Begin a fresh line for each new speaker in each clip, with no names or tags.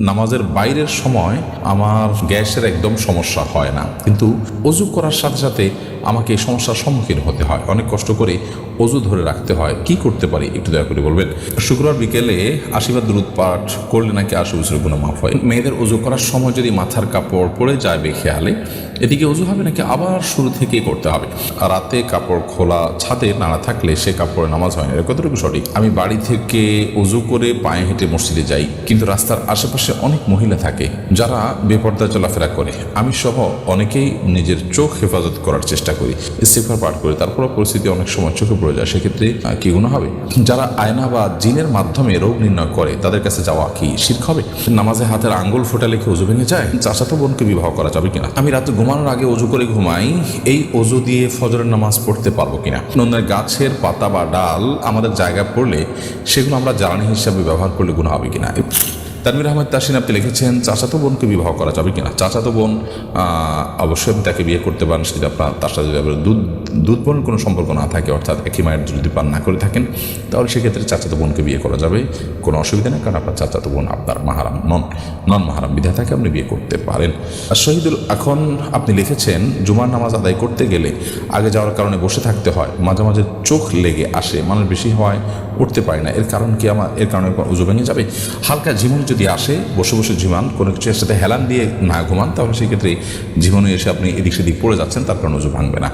নামাজের বাইরের সময় আমার গ্যাসের একদম সমস্যা হয় না। কিন্তু অজু করার সাথে সাথে আমাকে সমস্যার সম্মুখীন হতে হয়। অনেক কষ্ট করে অজু ধরে রাখতে হয়। কি করতে পারি? একটু দয়া করে বলবেন। শুক্রবার বিকেলে আশীর্বাদ দূরত পাঠ করলে নাকি আশি বছরের মাফ হয়। মেয়েদের অজু করার সময় যদি মাথার কাপড় পরে যায় বেখেয়ালে এদিকে অজু হবে নাকি আবার শুরু থেকেই করতে হবে। রাতে কাপড় খোলা ছাদে নাড়া থাকলে সে কাপড়ে নামাজ হয় না। কতটুকু সঠিক? আমি বাড়ি থেকে অজু করে পায়ে হেঁটে মসজিদে যাই, কিন্তু রাস্তার আশেপাশে অনেক মহিলা থাকে, যারা বেপর্দা চলাফেরা করে। আমি সহ অনেকেই নিজের চোখ হেফাজত করার চেষ্টা করি ইস্তেফার পাঠ করি। তারপর পরিস্থিতি অনেক সময় চোখে পড়ে যায়, সেক্ষেত্রে কি গুণ হবে? যারা আয়না বা জিনের মাধ্যমে রোগ নির্ণয় করে, তাদের কাছে যাওয়া কি শির্ক হবে? নামাজে হাতের আঙ্গুল ফোটা লিখে অজু ভেঙে যায়? চাচাতো বোনকে বিবাহ করা যাবে কিনা? আমি রাতে ঘুমানোর আগে অজু করে ঘুমাই, এই অজু দিয়ে ফজরের নামাজ পড়তে পারব কিনা? নন্দের গাছের পাতা বা ডাল আমাদের জায়গায় পড়লে সেগুলো আমরা জ্বালানি হিসাবে ব্যবহার করলে গুণ হবে কিনা? তানবির আহমেদ তাসিন আপনি লিখেছেন, চাচাতো বোনকে বিবাহ করা যাবে কিনা? চাচাতো বোন অবশ্যই আপনি তাকে বিয়ে করতে পারেন, সেটা আপনার তার সাথে যদি দুধ দুধ বোন কোনো সম্পর্ক না থাকে, অর্থাৎ একই মায়ের যদি পান না করে থাকেন, তাহলে সেক্ষেত্রে চাচাতো বোনকে বিয়ে করা যাবে। কোনো অসুবিধা নেই, কারণ আপনার চাচাতো বোন আপনার মাহারাম নন নন মাহারাম বিধা থাকে আপনি বিয়ে করতে পারেন। আর শহীদুল, এখন আপনি লিখেছেন, জুমার নামাজ আদায় করতে গেলে আগে যাওয়ার কারণে বসে থাকতে হয়, মাঝে মাঝে চোখ লেগে আসে, মানুষ বেশি হয় উঠতে পারে না। এর কারণ কি আমার, এর কারণে উজু ভেঙে যাবে? হালকা ঝিমুনি আসে, বসে বসে ঝিমান, কোনো কিছু সাথে হেলান দিয়ে না ঘুমান, তাহলে সেক্ষেত্রে ঝিমুনি এসে আপনি এদিক সেদিক পড়ে যাচ্ছেন, তার কারণে উজু ভাঙবে না।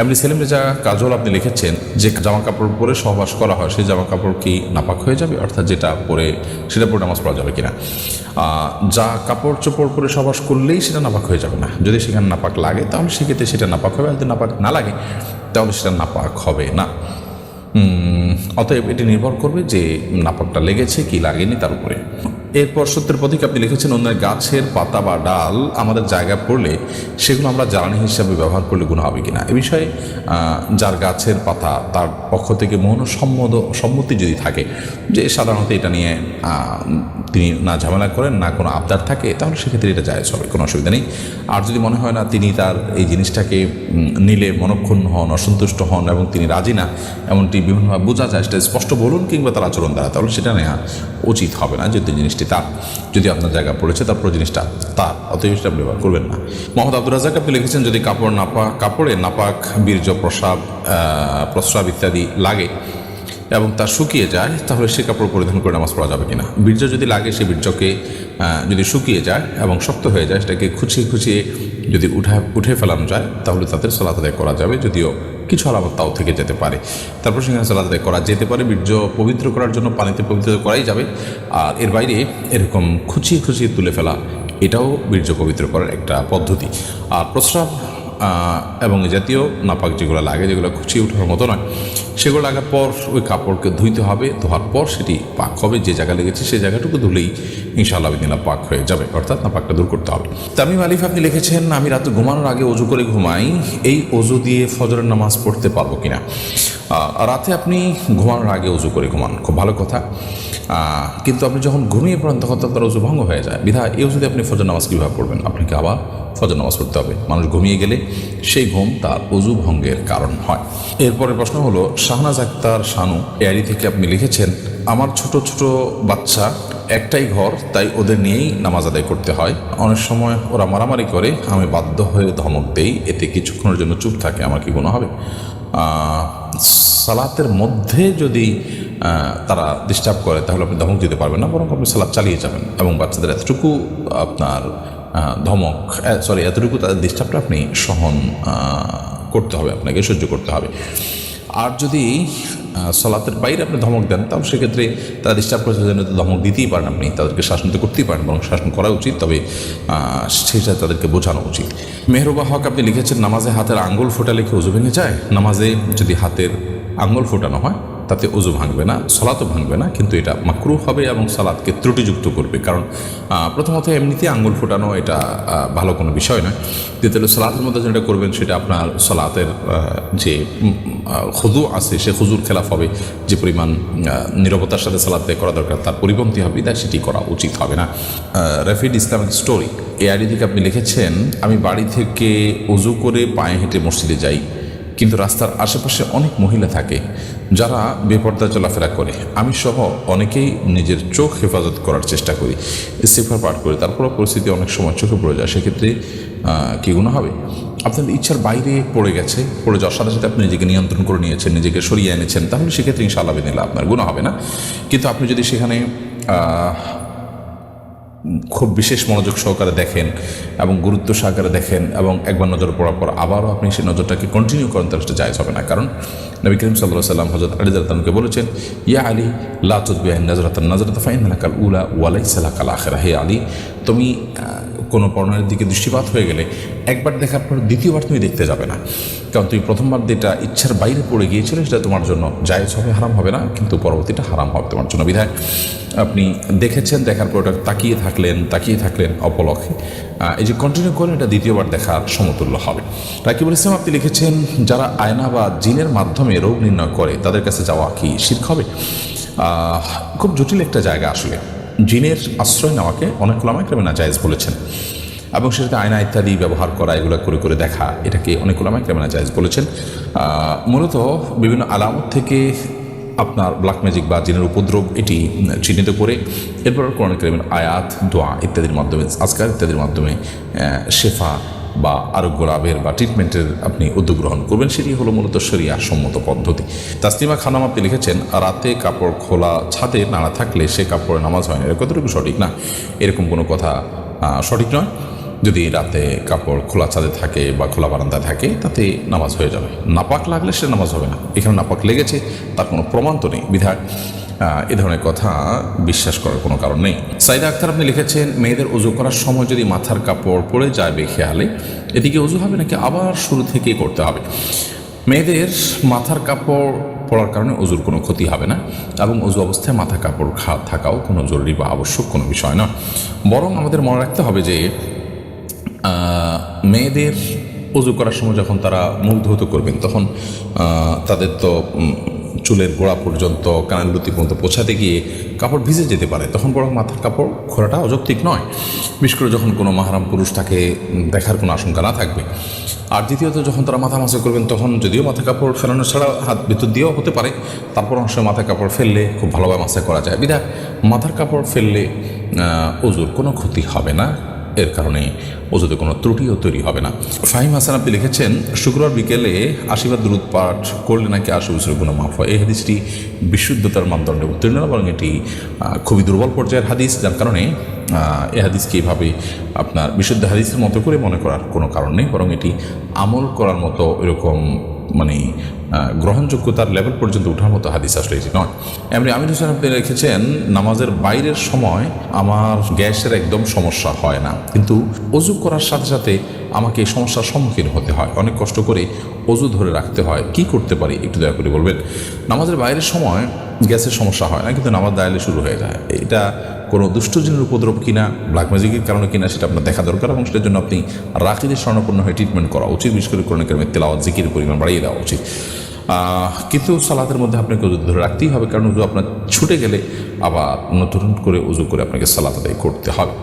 এমনি সেলিম রেজা কাজল আপনি লিখেছেন যে জামা কাপড় পরে সহবাস করা হয়, সেই জামা কাপড় কি নাপাক হয়ে যাবে? অর্থাৎ যেটা পরে, সেটা পরে নামাজ পড়া যাবে কিনা? যা কাপড় চোপড় পরে সহবাস করলেই সেটা নাপাক হয়ে যাবে না। যদি সেখানে নাপাক লাগে, তাহলে সেক্ষেত্রে সেটা নাপাক হবে যদি নাপাক না লাগে, তাহলে সেটা নাপাক হবে না। অতএব এটি নির্ভর করবে যে নাপাকটা লেগেছে কি লাগেনি তার উপরে। এরপর সত্যের প্রতীক আপনি লিখেছেন, অন্যের গাছের পাতা বা ডাল আমাদের জায়গা পড়লে সেগুলো আমরা জ্বালানি হিসাবে ব্যবহার করলে গুণ হবে কিনা? এ বিষয়ে যার গাছের পাতা তার পক্ষ থেকে মৌন সম্মত সম্মতি যদি থাকে, যে সাধারণত এটা নিয়ে তিনি না ঝামেলা করেন, না কোনো আবদার থাকে, তাহলে সেক্ষেত্রে এটা যায় হবে, কোনো অসুবিধা নেই। আর যদি মনে হয় না তিনি তার এই জিনিসটাকে নিলে মনক্ষুণ্ণ হন, অসন্তুষ্ট হন এবং তিনি রাজি না, এমনটি বিভিন্নভাবে বোঝা যায়, সেটা স্পষ্ট বলুন কিংবা তার আচরণ দ্বারা, তাহলে সেটা নেওয়া উচিত হবে না, যদি জিনিসটি তার, যদি আপনার জায়গা পড়েছে তারপর জিনিসটা তার, অতএব সেটা ব্যবহার করবেন না। মোহাম্মদ আব্দুল রাজাক আপনি লিখেছেন, যদি কাপড় নাপা, কাপড়ে নাপাক, বীর্য, প্রসাব প্রস্রাব ইত্যাদি লাগে এবং তা শুকিয়ে যায়, তাহলে সে কাপড় পরিধান করে নামাজ পড়া যাবে কিনা? বীর্য যদি লাগে, সে বীর্যকে যদি শুকিয়ে যায় এবং শক্ত হয়ে যায়, সেটাকে খুঁচিয়ে খুঁচিয়ে যদি উঠা, উঠে ফেলানো যায়, তাহলে তাদের সলাত আদায় করা যাবে, যদিও কিছু আলামত তাও থেকে যেতে পারে। তারপর সেখানে সলাত আদায় করা যেতে পারে, বীর্য পবিত্র করার জন্য পানিতে পবিত্র করাই যাবে। আর এর বাইরে এরকম খুঁচিয়ে খুঁচিয়ে তুলে ফেলা, এটাও বীর্য পবিত্র করার একটা পদ্ধতি। আর প্রস্রাব এবং জাতীয় নাপাক যেগুলো লাগে, যেগুলো খুঁচিয়ে ওঠার মতো নয়, সেগুলো লাগার পর ওই কাপড়কে ধুইতে হবে। ধোয়ার পর সেটি পাক হবে, যে জায়গা লেগেছে সেই জায়গাটুকু ধুলেই ইনশাআল্লাহ বিদিনা পাক হয়ে যাবে, অর্থাৎ নাপাকটা দূর করতে হবে। তামিম আলিফ, আপনি লিখেছেন, আমি রাতে ঘুমানোর আগে অজু করে ঘুমাই, এই অজু দিয়ে ফজরের নামাজ পড়তে পারব কিনা? রাতে আপনি ঘুমানোর আগে অজু করে ঘুমান, খুব ভালো কথা। কিন্তু আপনি যখন ঘুমিয়ে পড়েন, তখন তো আপনার অজু ভঙ্গ হয়ে যায়। বিধা এই ওষুধে আপনি ফজর নামাজ কীভাবে পড়বেন? আপনাকে আবার ফজর নামাজ পড়তে হবে। মানুষ ঘুমিয়ে গেলে সেই ঘুম তার অজু ভঙ্গের কারণ হয়। এরপরের প্রশ্ন হলো, শাহনাজ আক্তার শানু এয়ারি থেকে আপনি লিখেছেন, আমার ছোট ছোট বাচ্চা একটাই ঘর, তাই ওদের নিয়েই নামাজ আদায় করতে হয়। অনেক সময় ওরা মারামারি করে, আমি বাধ্য হয়ে ধমক দেই, এতে কিছুক্ষণের জন্য চুপ থাকে, আমার কি কোনো হবে? সালাতের মধ্যে যদি তারা ডিস্টার্ব করে, তাহলে আপনি ধমক দিতে পারবেন না, বরং আপনি সালাদ চালিয়ে যাবেন এবং বাচ্চাদের এতটুকু আপনার ধমক সরি এতটুকু তাদের ডিস্টার্বটা আপনি সহন করতে হবে, আপনাকে সহ্য করতে হবে। আর যদি সলাতের বাইরে আপনি ধমক দেন, তাহলে সেক্ষেত্রে তারা ডিস্টার্ব করার জন্য ধমক দিতেই পারেন আপনি, তাদেরকে শাসন তো করতেই পারেন, বরং শাসন করা উচিত, তবে সেটা তাদেরকে বোঝানো উচিত। মেহরুবা হক, আপনি লিখেছেন, নামাজে হাতের আঙ্গুল ফোটা লিখে উজু ভেঙে যায়? নামাজে যদি হাতের আঙ্গুল ফোটানো হয় তাতে অজু ভাঙবে না, সলাতও ভাঙবে না, কিন্তু এটা মাকরু হবে এবং সালাদকে ত্রুটিযুক্ত করবে। কারণ প্রথমত এমনিতে আঙুল ফোটানো এটা ভালো কোনো বিষয় নয় দ্বিতীয় সালাতের মধ্যে যেটা করবেন সেটা আপনার সলাতের যে খুদু আছে, সে খুজুর খেলাফ হবে। যে পরিমাণ নীরবতার সাথে সালাদ করা দরকার, তার পরিপন্থী হবে তাই সেটি করা উচিত হবে না। রেফিড ইসলামিক স্টোরি, এই আইডি থেকে আপনি লিখেছেন, আমি বাড়ি থেকে উজু করে পায়ে হেঁটে মসজিদে যাই। কিন্তু রাস্তার আশেপাশে অনেক মহিলা থাকে যারা বেপর্দা চলাফেরা করে। আমি সহ অনেকেই নিজের চোখ হেফাজত করার চেষ্টা করি ইস্তেফার পাঠ করি। তারপরও পরিস্থিতি অনেক সময় চোখে পড়ে যায়। সেক্ষেত্রে কি গুণ হবে? আপনার ইচ্ছার বাইরে পড়ে গেছে, পড়ে যাওয়ার সাথে সাথে আপনি নিজেকে নিয়ন্ত্রণ করে নিয়েছেন, নিজেকে সরিয়ে এনেছেন, তাহলে সেক্ষেত্রে ইনশাআল্লাহ বিদিল্লা আপনার গুণ হবে না। কিন্তু আপনি যদি সেখানে খুব বিশেষ মনোযোগ সহকারে দেখেন এবং গুরুত্ব সহকারে দেখেন এবং একবার নজর পড়ার পর আবারও আপনি সেই নজরটাকে কন্টিনিউ করেন, তাহলে সেটা জায়জ হবে না। কারণ নবী করিম সাল্লাহ সাল্লাম হজরত আলী দালতানকে বলেছেন, ইয়া আলী লাতুদ্বিআ নজরাতান নজরাত ফাইন কাল উলা ওয়ালাই সালাহ কাল আখেরা হে আলী, তুমি কোনো পর্ণের দিকে দৃষ্টিপাত হয়ে গেলে একবার দেখার পর দ্বিতীয়বার তুমি দেখতে যাবে না। কারণ তুমি প্রথমবার যেটা ইচ্ছার বাইরে পড়ে গিয়েছিলে সেটা তোমার জন্য জায়েজ হবে, হারাম হবে না, কিন্তু পরবর্তীটা হারাম হবে তোমার জন্য। বিধায় আপনি দেখেছেন, দেখার পর ওটা তাকিয়ে থাকলেন তাকিয়ে থাকলেন অপলক্ষে এই যে কন্টিনিউ করেন এটা দ্বিতীয়বার দেখার সমতুল্য হবে। রাকিবুল ইসলাম, আপনি লিখেছেন, যারা আয়না বা জিনের মাধ্যমে রোগ নির্ণয় করে, তাদের কাছে যাওয়া কি শির্ক হবে? খুব জটিল একটা জায়গা আসলে। জিনের আশ্রয় নেওয়াকে অনেক লামাইক্রমে না জায়েজ বলেছেন। এবং সেটাতে আয়না ইত্যাদি ব্যবহার করা, এগুলো করে করে দেখা, এটাকে অনেক ওলামাই কেমন জায়েজ বলেছেন। মূলত বিভিন্ন আলামত থেকে আপনার ব্ল্যাক ম্যাজিক বা জিনের উপদ্রব এটি চিহ্নিত করে, এরপর কোরআন করিমের আয়াত, দোয়া ইত্যাদির মাধ্যমে, আজকার ইত্যাদির মাধ্যমে শেফা বা আরোগ্য লাভের বা ট্রিটমেন্টের আপনি উদ্যোগ গ্রহণ করবেন, সেটি হলো মূলত শরিয়া সম্মত পদ্ধতি। তাসলিমা খানাম আপনি লিখেছেন, রাতে কাপড় খোলা ছাদে নাড়া থাকলে সে কাপড়ে নামাজ হয় না। এটা কতটুকু সঠিক? না, এরকম কোনো কথা সঠিক নয়। যদি রাতে কাপড় খোলা ছাদে থাকে বা খোলা বারান্দায় থাকে, তাতে নামাজ হয়ে যাবে। নাপাক লাগলে সে নামাজ হবে না। এখানে নাপাক লেগেছে, তার কোনো প্রমাণ তো নেই। বিধায় এ ধরনের কথা বিশ্বাস করার কোনো কারণ নেই। সাইদা আক্তার আপনি লিখেছেন, মেয়েদের উজু করার সময় যদি মাথার কাপড় পড়ে যায় বেখেয়ালে, এদিকে উজু হবে নাকি আবার শুরু থেকেই করতে হবে? মেয়েদের মাথার কাপড় পরার কারণে অজুর কোনো ক্ষতি হবে না এবং অজু অবস্থায় মাথা কাপড় খা, থাকাও কোনো জরুরি বা আবশ্যক কোনো বিষয় না। বরং আমাদের মনে রাখতে হবে যে মেয়েদের অজু করার সময় যখন তারা মুখ ধৌত করবেন, তখন তাদের তো চুলের গোড়া পর্যন্ত কানের লুতি পর্যন্ত পৌঁছাতে গিয়ে কাপড় ভিজে যেতে পারে। তখন বরং মাথার কাপড় খোলাটা অযৌক্তিক নয়। বিশেষ করে যখন কোনো মাহারাম পুরুষ তাকে দেখার কোনো আশঙ্কা না থাকবে। আর দ্বিতীয়ত, যখন তারা মাথা মাসে করবেন, তখন যদিও মাথা কাপড় ফেলানো ছাড়া হাত ভিতর দিয়েও হতে পারে, তারপর অংশ মাথা কাপড় ফেললে খুব ভালোভাবে মাসা করা যায়। বিধা মাথার কাপড় ফেললে অজুর কোনো ক্ষতি হবে না। এর কারণে ওজুতে কোনো ত্রুটিও তৈরি হবে না। ফাহিম হাসান আপনি লিখেছেন, শুক্রবার বিকেলে আশীর্বাদ দূরত পাঠ করলে নাকি আশি বছরের গুণ মাফ হয়? এই হাদিসটি বিশুদ্ধতার মানদণ্ডে উত্তীর্ণ বরং এটি খুবই দুর্বল পর্যায়ের হাদিস, যার কারণে এ হাদিসকে এইভাবে আপনার বিশুদ্ধ হাদিসের মতো করে মনে করার কোনো কারণ নেই, বরং এটি আমল করার মতো এরকম মানে গ্রহণযোগ্যতার লেভেল পর্যন্ত ওঠার মতো হাদিস আসলে এটি নয়। এমনি আমির হোসেন আপনি রেখেছেন নামাজের বাইরের সময় আমার গ্যাসের একদম সমস্যা হয় না। কিন্তু অজু করার সাথে সাথে আমাকে এই সমস্যার সম্মুখীন হতে হয়। অনেক কষ্ট করে অজু ধরে রাখতে হয়। কি করতে পারি? একটু দয়া করে বলবেন। নামাজের বাইরের সময় গ্যাসের সমস্যা হয় না, কিন্তু নামাজ দায়ালে শুরু হয়ে যায়। এটা কোনো দুষ্টজনের উপদ্রব কিনা ব্ল্যাক ম্যাজিকের কারণে কিনা, সেটা আপনার দেখা দরকার এবং সেটার জন্য আপনি রাখিদের স্বর্ণপূর্ণ হয়ে ট্রিটমেন্ট করা উচিত। বিশেষ করে কোনো কেরমের তেলাওয়াত জিকির পরিমাণ বাড়িয়ে দেওয়া উচিত। কিন্তু সালাতের মধ্যে আপনাকে উজু ধরে রাখতেই হবে, কারণ উজু আপনার ছুটে গেলে আবার নতুন করে উজু করে আপনাকে সালাত আদায় করতে হবে।